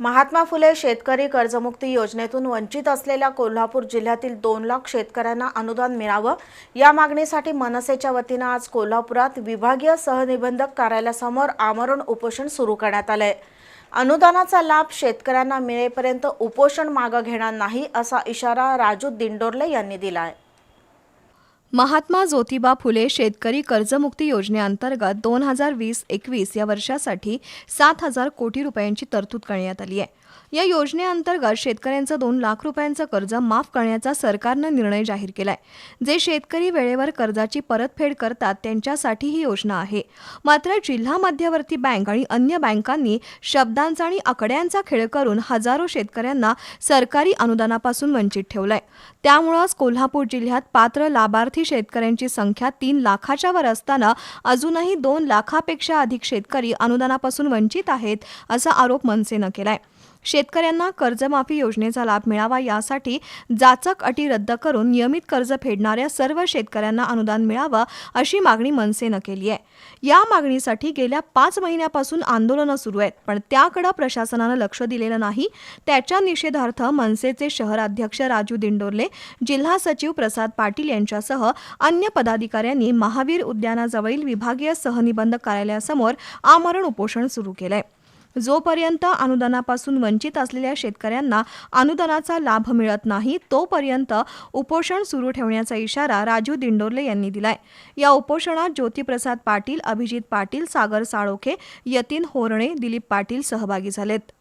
महात्मा फुले शेतकरी कर्जमुक्ती योजनेतून वंचित असलेल्या कोल्हापूर जिल्ह्यातील दोन लाख शेतकऱ्यांना अनुदान मिळावं या मागणीसाठी मनसेच्या वतीनं आज कोल्हापुरात विभागीय सहनिबंधक कार्यालयासमोर आमरण उपोषण सुरू करण्यात आलंय. अनुदानाचा लाभ शेतकऱ्यांना मिळेपर्यंत उपोषण मागं घेणार नाही असा इशारा राजू दिंडोरले यांनी दिलाय. महात्मा ज्योतिबा फुले शेतकरी कर्जमुक्ती योजनेअंतर्गत दोन हजार वीस एकवीस या वर्षासाठी सात हजार कोटी रुपयांची तरतूद करण्यात आली आहे. या योजनेअंतर्गत शेतकऱ्यांचं दोन लाख रुपयांचं कर्ज माफ करण्याचा सरकारनं निर्णय जाहीर केलाय. जे शेतकरी वेळेवर कर्जाची परतफेड करतात त्यांच्यासाठी ही योजना आहे. मात्र जिल्हा मध्यवर्ती बँक आणि अन्य बँकांनी शब्दांचा आणि आकड्यांचा खेळ करून हजारो शेतकऱ्यांना सरकारी अनुदानापासून वंचित ठेवलंय. त्यामुळंच कोल्हापूर जिल्ह्यात पात्र लाभार्थी शेतकऱ्यांची संख्या तीन लाखाच्या वर असताना अजूनही दोन लाखापेक्षा अधिक शेतकरी अनुदानापासून वंचित आहेत असा आरोप मनसेनं केलाय. शेतकऱ्यांना कर्जमाफी योजनेचा लाभ मिळावा यासाठी जाचक अटी रद्द करून नियमित कर्ज फेडणाऱ्या सर्व शेतकऱ्यांना अनुदान मिळावं अशी मागणी मनसेनं केली आहे. या मागणीसाठी गेल्या पाच महिन्यापासून आंदोलनं सुरू आहेत पण त्याकडे प्रशासनानं लक्ष दिलेलं नाही. त्याच्या निषेधार्थ मनसेचे शहराध्यक्ष राजू दिंडोरले जिल्हा सचिव प्रसाद पाटील यांच्यासह अन्य पदाधिकाऱ्यांनी महावीर उद्यानाजवळील विभागीय सहनिबंधक कार्यालयासमोर आमरण उपोषण सुरू केलं आहे जोपर्यंत अनुदानापासून वंचित असलेल्या शेतकऱ्यांना अनुदानाचा लाभ मिळत नाही तोपर्यंत उपोषण सुरू ठेवण्याचा इशारा राजू दिंडोरले यांनी दिलाय. या उपोषणात ज्योतिप्रसाद पाटील अभिजित पाटील सागर साळोखे यतीन होरणे दिलीप पाटील सहभागी झालेत.